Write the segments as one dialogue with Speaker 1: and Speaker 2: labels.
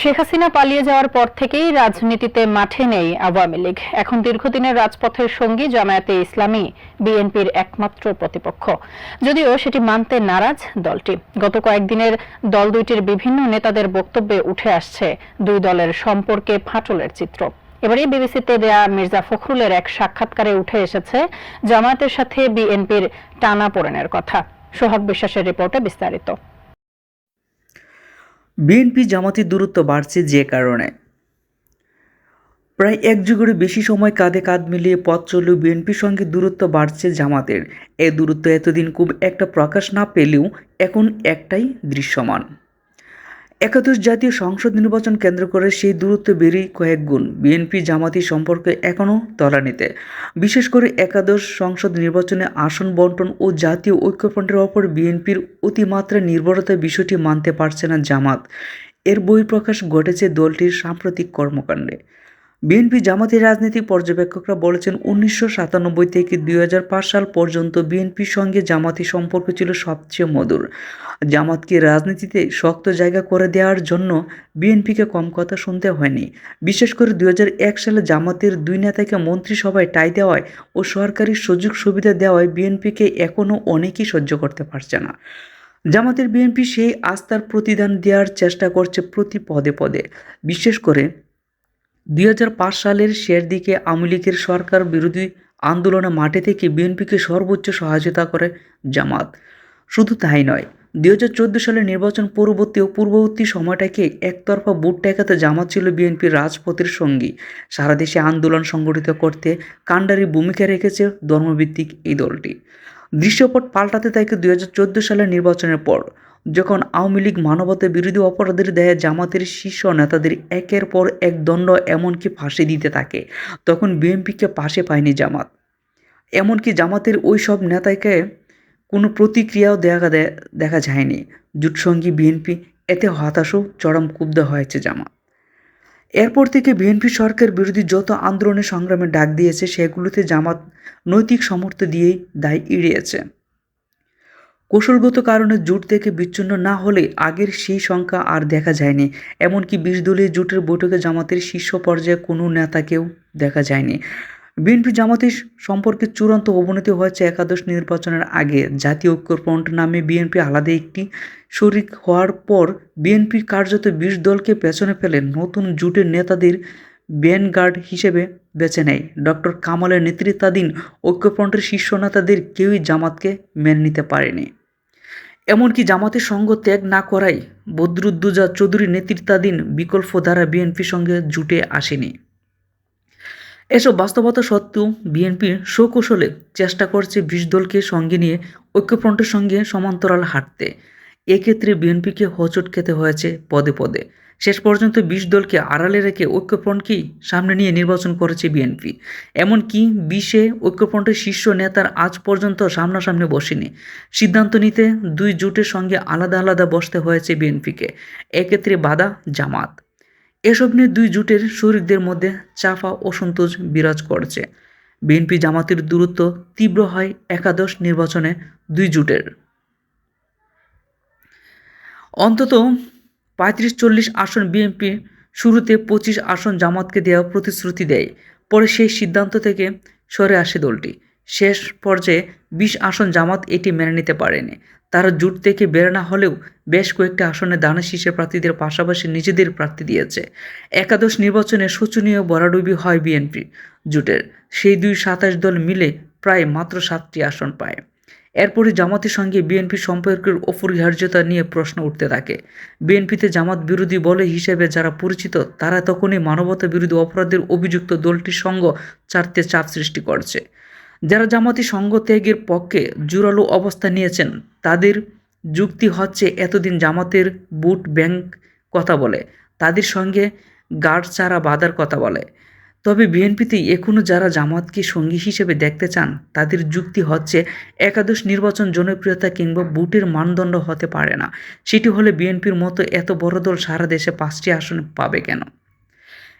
Speaker 1: শেখ হাসিনা পালিয়ে যাওয়ার পর থেকেই রাজনীতিতে মাঠে নেই আওয়ামী লীগ। এখন দীর্ঘদিনের রাজপথের সঙ্গী জামায়াতে ইসলামী, বিএনপির একমাত্র প্রতিপক্ষ। যদিও সেটি মানতে নারাজ দলটি। গত কয়েকদিনের দল দুইটির বিভিন্ন নেতাদের বক্তব্যে উঠে আসছে দুই দলের সম্পর্কে ফাটলের চিত্র। এবারে বিবিসিতে দেয়া মির্জা ফখরুলের এক সাক্ষাৎকারে উঠে এসেছে জামায়াতের সাথে বিএনপির টানা পোড়েনের কথা। সোহাগ বিশ্বাসের রিপোর্টে বিস্তারিত।
Speaker 2: বিএনপি জামাতের দূরত্ব বাড়ছে যে কারণে। প্রায় এক যুগেরও বেশি সময় কাঁধে কাঁধ মিলিয়ে পথ চললেও বিএনপির সঙ্গে দূরত্ব বাড়ছে জামাতের। এ দূরত্ব এতদিন খুব একটা প্রকাশ না পেলেও এখন একটাই দৃশ্যমান। একাদশ জাতীয় সংসদ নির্বাচন কেন্দ্র করে সেই দূরত্ব বেড়েই কয়েক গুণ। বিএনপি জামাতি সম্পর্কে এখনও তলানিতে। বিশেষ করে একাদশ সংসদ নির্বাচনে আসন বন্টন ও জাতীয় ঐক্যফ্রন্টের ওপর বিএনপির অতিমাত্রা নির্ভরতার বিষয়টি মানতে পারছে না জামাত। এর বহিঃপ্রকাশ ঘটেছে দলটির সাম্প্রতিক কর্মকাণ্ডে। বিএনপি জামাতি রাজনৈতিক পর্যবেক্ষকরা বলেছেন উনিশশো সাতানব্বই থেকে দু হাজার পাঁচ সাল পর্যন্ত বিএনপির সঙ্গে জামাতি সম্পর্ক ছিল সবচেয়ে মধুর। জামাতকে রাজনীতিতে শক্ত জায়গা করে দেওয়ার জন্য বিএনপিকে কম কথা শুনতে হয়নি। বিশেষ করে দুই হাজার এক সালে জামাতের দুই নেতাকে মন্ত্রিসভায় টাই দেওয়ায় ও সরকারি সুযোগ সুবিধা দেওয়ায় বিএনপিকে এখনও অনেকেই সহ্য করতে পারছে না। জামাতের বিএনপি সেই আস্থার প্রতিদান দেওয়ার চেষ্টা করছে প্রতি পদে পদে। বিশেষ করে দুই হাজার পাঁচ সালের শেষ দিকে আওয়ামী লীগের সরকার বিরোধী আন্দোলনে মাঠে থেকে বিএনপিকে সর্বোচ্চ সহযোগিতা করে জামাত। শুধু তাই নয়, দুই হাজার সালের নির্বাচন পূর্ববর্তী ও পূর্ববর্তী সময়টাকে একতরফা বুট টেকাতে জামাত ছিল বিএনপির রাজপথের সঙ্গী। সারা দেশে আন্দোলন সংগঠিত করতে কাণ্ডারি ভূমিকা রেখেছে ধর্মভিত্তিক এই দলটি। দৃশ্যপট পাল্টাতে থাকে দুই হাজার চোদ্দ সালের নির্বাচনের পর, যখন আওয়ামী লীগ মানবতা বিরোধী অপরাধের দায়ে জামাতের শীর্ষ নেতাদের একের পর এক দণ্ড এমনকি ফাঁসি দিতে থাকে, তখন বিএনপিকে পাশে পায়নি জামাত। এমনকি জামাতের ওই সব নেতাকে কোনো প্রতিক্রিয়াও দেখা দেখা যায়নি। জোটসঙ্গী বিএনপি এতে হতাশও চরম ক্ষুব্ধ হয়েছে জামাত। এরপর থেকে বিএনপি সরকার বিরোধী যত আন্দোলনে সংগ্রামে ডাক দিয়েছে, সেগুলোতে জামাত নৈতিক সমর্থ দিয়েই দায় এড়িয়েছে। কৌশলগত কারণে জোট থেকে বিচ্ছিন্ন না হলে আগের সেই সংখ্যা আর দেখা যায়নি। এমনকি বিশ দলীয় জোটের বৈঠকে জামাতের শীর্ষ পর্যায়ে কোনো নেতাকেও দেখা যায়নি। বিএনপি জামাতের সম্পর্কে চূড়ান্ত অবনতি হয়েছে একাদশ নির্বাচনের আগে। জাতীয় ঐক্যফ্রন্ট নামে বিএনপি আলাদা একটি শরিক হওয়ার পর বিএনপি কার্যত বিশ দলকে পেছনে ফেলে নতুন জোটের নেতাদের ব্যানগার্ড হিসেবে বেছে নেয়। ডক্টর কামালের নেতৃত্বাধীন ঐক্যফ্রন্টের শীর্ষ নেতাদের কেউই জামাতকে মেনে নিতে পারেনি। এমনকি জামাতের সঙ্গ ত্যাগ না করায় বদরুদ্দুজা চৌধুরী নেতৃত্বাধীন বিকল্প দ্বারা বিএনপির সঙ্গে জুটে আসেনি। এসব বাস্তবতা সত্ত্বেও বিএনপি সকৌশলে চেষ্টা করছে বিশ দলকে সঙ্গে নিয়ে ঐক্যফ্রন্টের সঙ্গে সমান্তরাল হাঁটতে। এক্ষেত্রে বিএনপিকে হোঁচট খেতে হয়েছে পদে পদে। শেষ পর্যন্ত বিশ দলকে আড়ালে রেখে ঐক্যফ্রন্টকেই সামনে নিয়ে নির্বাচন করেছে বিএনপি। এমনকি বিশে ঐক্যফ্রন্টের শীর্ষ নেতার আজ পর্যন্ত সামনাসামনি বসেনি। সিদ্ধান্ত নিতে দুই জোটের সঙ্গে আলাদা আলাদা বসতে হয়েছে বিএনপিকে। এক্ষেত্রে বাধা জামাত। এসব নিয়ে দুই জোটের শরিকদের মধ্যে চাপা অসন্তোষ বিরাজ করছে। বিএনপি জামাতের দূরত্ব তীব্র হয় একাদশ নির্বাচনে দুই জোটের। অন্তত পঁয়ত্রিশ চল্লিশ আসন বিএনপি শুরুতে পঁচিশ আসন জামাতকে দেওয়া প্রতিশ্রুতি দেয়। পরে সেই সিদ্ধান্ত থেকে সরে আসে দলটি। শেষ পর্যায়ে বিশ আসন জামাত এটি মেনে নিতে পারেনি। তারা জোট থেকে বের না হলেও বেশ কয়েকটি আসনে দানা শীর্ষে প্রার্থীদের পাশাপাশি নিজেদের প্রার্থী দিয়েছে। একাদশ নির্বাচনে শোচনীয় বরাডুবি হয় বিএনপি জোটের। সেই দুই সাতাশ দল মিলে প্রায় মাত্র সাতটি আসন পায়। এরপরে জামাতের সঙ্গে বিএনপি সম্পর্কের অপরিহার্যতা নিয়ে প্রশ্ন উঠতে থাকে। বিএনপিতে জামাত বিরোধী বলে হিসেবে যারা পরিচিত, তারা তখনই মানবতা বিরোধী অপরাধের অভিযুক্ত দলটির সঙ্গ চারতে চাপ সৃষ্টি করছে। যারা জামাতি সঙ্গ ত্যাগের পক্ষে জোরালো অবস্থা নিয়েছেন, তাদের যুক্তি হচ্ছে এতদিন জামাতের বুট ব্যাংক কথা বলে, তাদের সঙ্গে গার্ড চারা বাধার কথা বলে। তবে বিএনপিতে এখনও যারা জামাতকে সঙ্গী হিসেবে দেখতে চান, তাদের যুক্তি হচ্ছে একাদশ নির্বাচন জনপ্রিয়তা কিংবা বুটের মানদণ্ড হতে পারে না। সেটি হলে বিএনপির মতো এত বড় দল সারা দেশে পাঁচটি আসন পাবে কেন?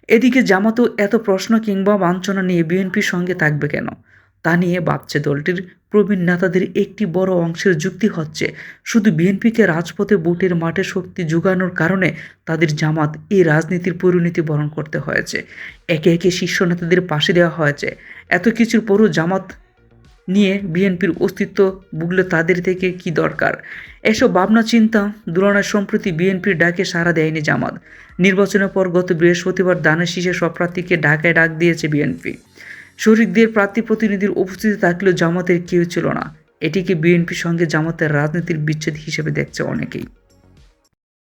Speaker 2: এদিকে জামাতও এত প্রশ্ন কিংবা বাঞ্ছনা নিয়ে বিএনপির সঙ্গে থাকবে কেন? তা নিয়ে ভাবছে দলটির প্রবীণ নেতাদের একটি বড় অংশের যুক্তি হচ্ছে, শুধু বিএনপিকে রাজপথে ভোটের মাঠে শক্তি যোগানোর কারণে তাদের জামাত এই রাজনীতির পরিণতি বরণ করতে হয়েছে। একে একে শীর্ষ নেতাদের পাশে দেওয়া হয়েছে। এত কিছুর পরও জামাত নিয়ে বিএনপির অস্তিত্ব বুগলে তাদের থেকে কি দরকার? এসব ভাবনা, চিন্তা তুলনায় সম্প্রতি বিএনপির ডাকে সাড়া দেয়নি জামাত। নির্বাচনের পর গত বৃহস্পতিবার দানের শীষে সব প্রার্থীকে ঢাকায় ডাক দিয়েছে বিএনপি। শরিকদের প্রার্থী প্রতিনিধির উপস্থিতি থাকলেও জামাতের কেউ ছিল না। এটিকে বিএনপির সঙ্গে জামাতের রাজনীতির বিচ্ছেদ হিসেবে দেখছে অনেকেই।